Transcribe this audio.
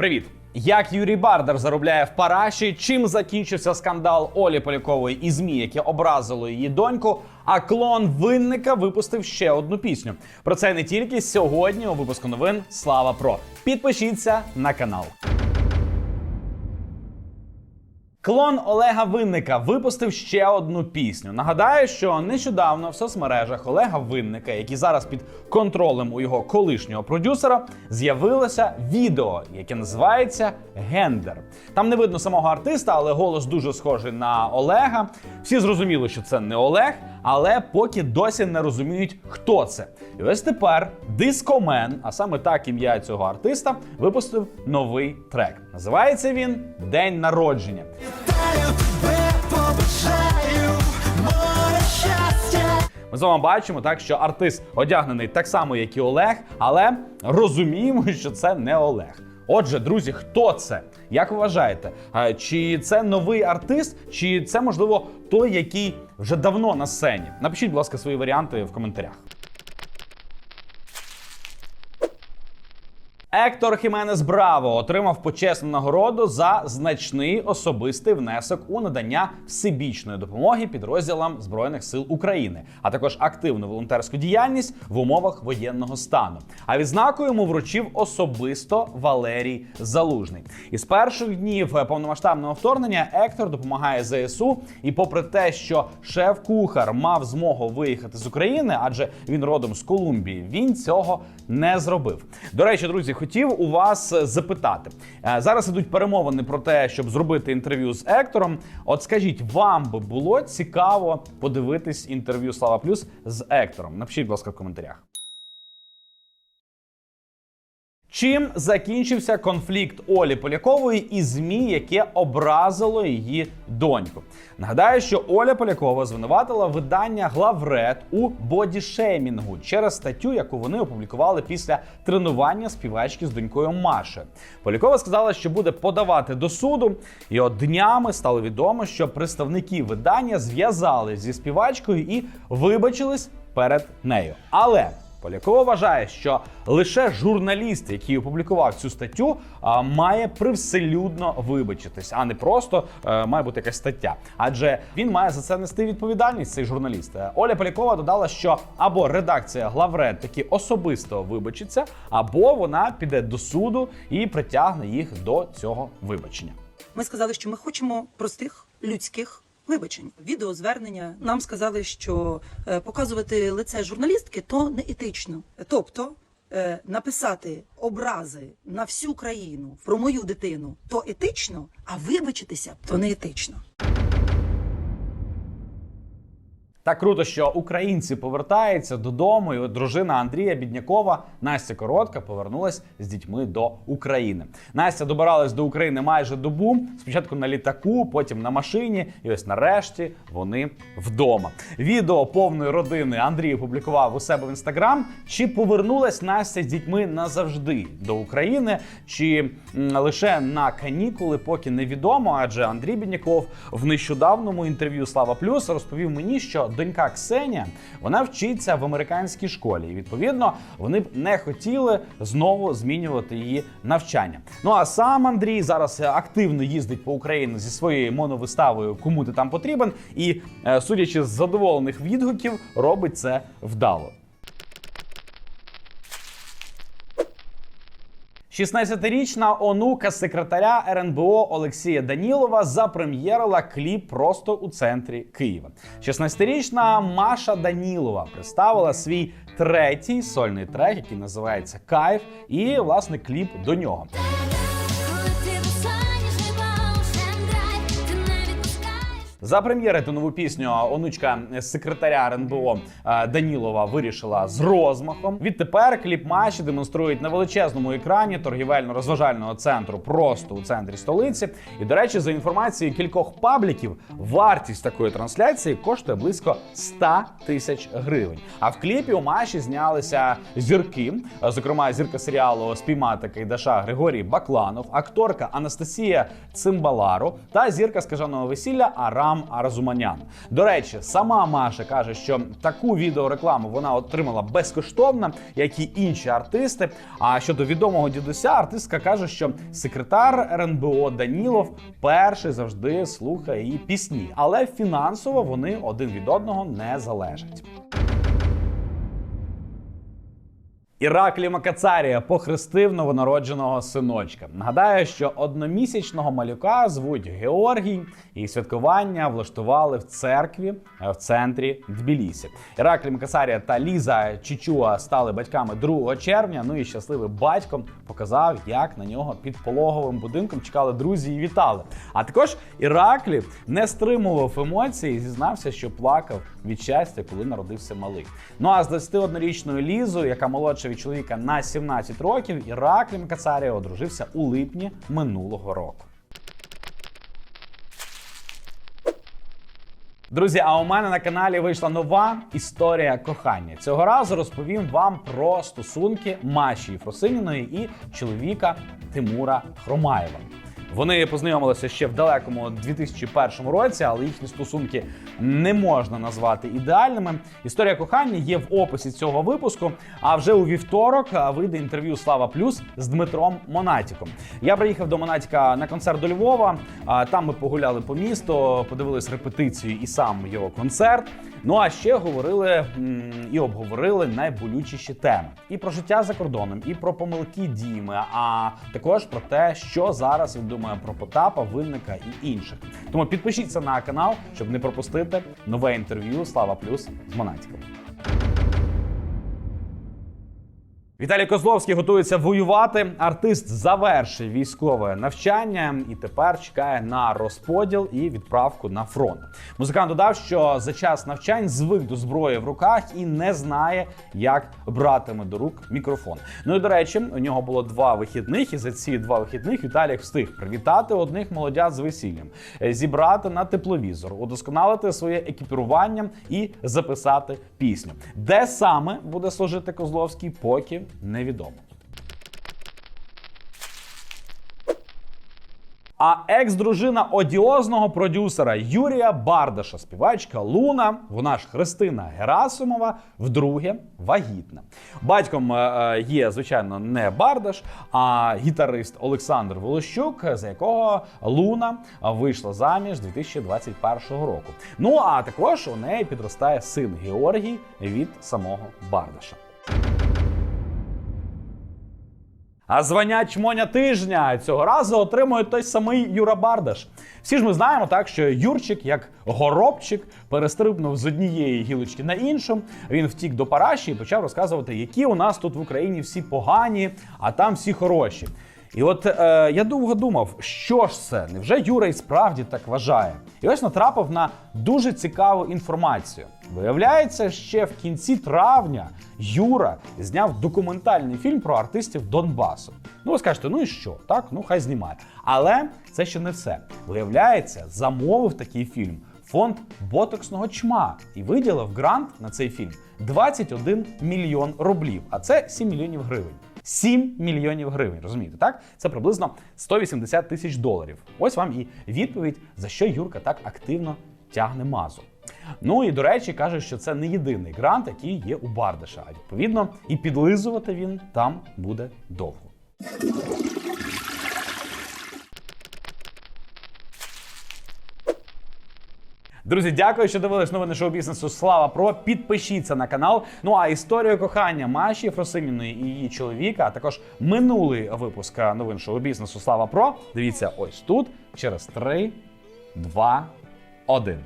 Привіт! Як Юрій Бардер заробляє в параші? Чим закінчився скандал Олі Полякової і ЗМІ, яке образило її доньку? А клон винника випустив ще одну пісню. Про це не тільки сьогодні у випуску новин. Слава Про. Підпишіться на канал. Клон Олега Винника випустив ще одну пісню. Нагадаю, що нещодавно в соцмережах Олега Винника, який зараз під контролем у його колишнього продюсера, з'явилося відео, яке називається Гендер. Там не видно самого артиста, але голос дуже схожий на Олега. Всі зрозуміли, що це не Олег, але поки досі не розуміють, хто це. І ось тепер Дискомен, а саме так ім'я цього артиста, випустив новий трек. Називається він День народження. Ми з вами бачимо так, що артист одягнений так само, як і Олег, але розуміємо, що це не Олег. Отже, друзі, хто це? Як вважаєте? Чи це новий артист, чи це можливо той, який вже давно на сцені? Напишіть, будь ласка, свої варіанти в коментарях. Ектор Хіменес Браво отримав почесну нагороду за значний особистий внесок у надання всебічної допомоги підрозділам збройних сил України, а також активну волонтерську діяльність в умовах воєнного стану. А відзнаку йому вручив особисто Валерій Залужний. Із перших днів повномасштабного вторгнення Ектор допомагає ЗСУ, і попри те, що шеф-кухар мав змогу виїхати з України, адже він родом з Колумбії, він цього не зробив. До речі, друзі, хотів у вас запитати. Е, Зараз ідуть перемовини про те, щоб зробити інтерв'ю з Ектором. От скажіть, вам би було цікаво подивитись інтерв'ю Слава Плюс з Ектором? Напишіть, будь ласка, в коментарях. Чим закінчився конфлікт Олі Полякової і ЗМІ, яке образило її доньку? Нагадаю, що Оля Полякова звинуватила видання Главред у бодішеймінгу через статтю, яку вони опублікували після тренування співачки з донькою Машею. Полякова сказала, що буде подавати до суду, і от днями стало відомо, що представники видання зв'язались зі співачкою і вибачились перед нею. Але Полякова вважає, що лише журналіст, який опублікував цю статтю, має привселюдно вибачитись, а не просто е, має бути якась стаття. Адже він має за це нести відповідальність. Цей журналіст. Е, Оля Полякова додала, що або редакція Главред таки особисто вибачиться, або вона піде до суду і притягне їх до цього вибачення. Ми сказали, що ми хочемо простих людських вибачень. Відеозвернення нам сказали, що е, показувати лице журналістки то не етично. Тобто е, написати образи на всю країну про мою дитину то етично, а вибачитися то не етично. Так круто, що українці повертаються додому. І от дружина Андрія Біднякова Настя Коротка повернулась з дітьми до України. Настя добиралась до України майже добу. Спочатку на літаку, потім на машині. І ось нарешті вони вдома. Відео повної родини Андрій опублікував у себе в інстаграм. Чи повернулась Настя з дітьми назавжди до України, чи лише на канікули, поки невідомо. Адже Андрій Бідняков в нещодавному інтерв'ю Слава Плюс розповів мені, що донька Ксенія вона вчиться в американській школі. І відповідно вони б не хотіли знову змінювати її навчання. Ну а сам Андрій зараз активно їздить по Україні зі своєю моновиставою Кому ти там потрібен, і е, судячи з задоволених відгуків, робить це вдало. 16-річна онука секретаря РНБО Олексія Данілова запрем'єрила кліп просто у центрі Києва. 16-річна Маша Данілова представила свій третій сольний трек, який називається Кайф, і власне кліп до нього. Запрем'єрити нову пісню онучка секретаря РНБО е, Данілова вирішила з розмахом. Відтепер кліп Маші демонструють на величезному екрані торгівельно-розважального центру просто у центрі столиці. І до речі, за інформацією кількох пабліків, вартість такої трансляції коштує близько 100 тисяч гривень. А в кліпі у Маші знялися зірки, зокрема зірка серіалу Спіймати Кайдаша Григорій Бакланов, акторка Анастасія Цимбалару та зірка скаженого весілля Арам Рустам Арзуманян. До речі, сама Маша каже, що таку відеорекламу вона отримала безкоштовно, як і інші артисти. А щодо відомого дідуся, артистка каже, що секретар РНБО Данілов перший завжди слухає її пісні, але фінансово вони один від одного не залежать. Іраклі Макацарія похрестив новонародженого синочка. Нагадаю, що одномісячного малюка звуть Георгій, і святкування влаштували в церкві е, в центрі Тбілісі. Іраклі Макацарія та Ліза Чічуа стали батьками 2 червня. Ну і щасливий батько показав, як на нього під пологовим будинком чекали друзі і вітали. А також Іраклі не стримував емоцій і зізнався, що плакав від щастя, коли народився малий. Ну а з 21-річною Лізою, яка молодша від чоловіка на 17 років, Іраклі Макацарія одружився у липні минулого року. Друзі, а у мене на каналі вийшла нова історія кохання. Цього разу розповім вам про стосунки Маші Фросиніної і чоловіка Тимура Хромаєва. Вони познайомилися ще в далекому 2001 році, але їхні стосунки не можна назвати ідеальними. Історія кохання є в описі цього випуску. А вже у вівторок вийде інтерв'ю Слава Плюс з Дмитром Монатіком. Я приїхав до Монатіка на концерт до Львова. Там ми погуляли по місту, подивились репетицію і сам його концерт. Ну а ще говорили і обговорили найболючіші теми і про життя за кордоном, і про помилки Діми, а також про те, що зараз він думає про Потапа, Винника і інших. Тому підпишіться на канал, щоб не пропустити нове інтерв'ю Слава Плюс з Монатіком. Віталій Козловський готується воювати. Артист завершив військове навчання і тепер чекає на розподіл і відправку на фронт. Музикант додав, що за час навчань звик до зброї в руках і не знає, як братиме до рук мікрофон. Ну і до речі, у нього було два вихідних, і за ці два вихідних Віталій встиг привітати одних молодят з весіллям, е, зібрати на тепловізор, удосконалити своє екіпірування і записати пісню. Де саме буде служити Козловський, поки невідомо. А екс-дружина одіозного продюсера Юрія Бардаша, співачка Луна, вона ж Христина Герасимова, вдруге вагітна. Батьком е, е, є, звичайно, не Бардаш, а гітарист Олександр Волощук, за якого Луна вийшла заміж 2021 року. Ну а також у неї підростає син Георгій від самого Бардаша. А звання чмоня тижня цього разу отримує той самий Юра Бардаш. Всі ж ми знаємо так, що Юрчик, як горобчик, перестрибнув з однієї гілочки на іншу. Він втік до параші і почав розказувати, які у нас тут в Україні всі погані, а там всі хороші. І от е, я довго думав, що ж це? Невже Юра і справді так вважає? І ось натрапив на дуже цікаву інформацію. Виявляється, ще в кінці травня Юра зняв документальний фільм про артистів Донбасу. Ну, ви скажете, ну і що? Так, ну хай знімає. Але це ще не все. Виявляється, замовив такий фільм фонд ботоксного чма і виділив грант на цей фільм 21 мільйон рублів, а це 7 мільйонів гривень. 7 мільйонів гривень, розумієте, так? Це приблизно 180 тисяч доларів. Ось вам і відповідь, за що Юрка так активно тягне мазу. Ну і до речі, каже, що це не єдиний грант, який є у Бардаша. А відповідно, і підлизувати він там буде довго. Друзі, дякую, що дивились новини шоу бізнесу. Слава Про. Підпишіться на канал. Ну а історію кохання Маші Фросиніної і її чоловіка, а також минулий випуск новин шоу бізнесу Слава Про. Дивіться ось тут через 3, 2, 1.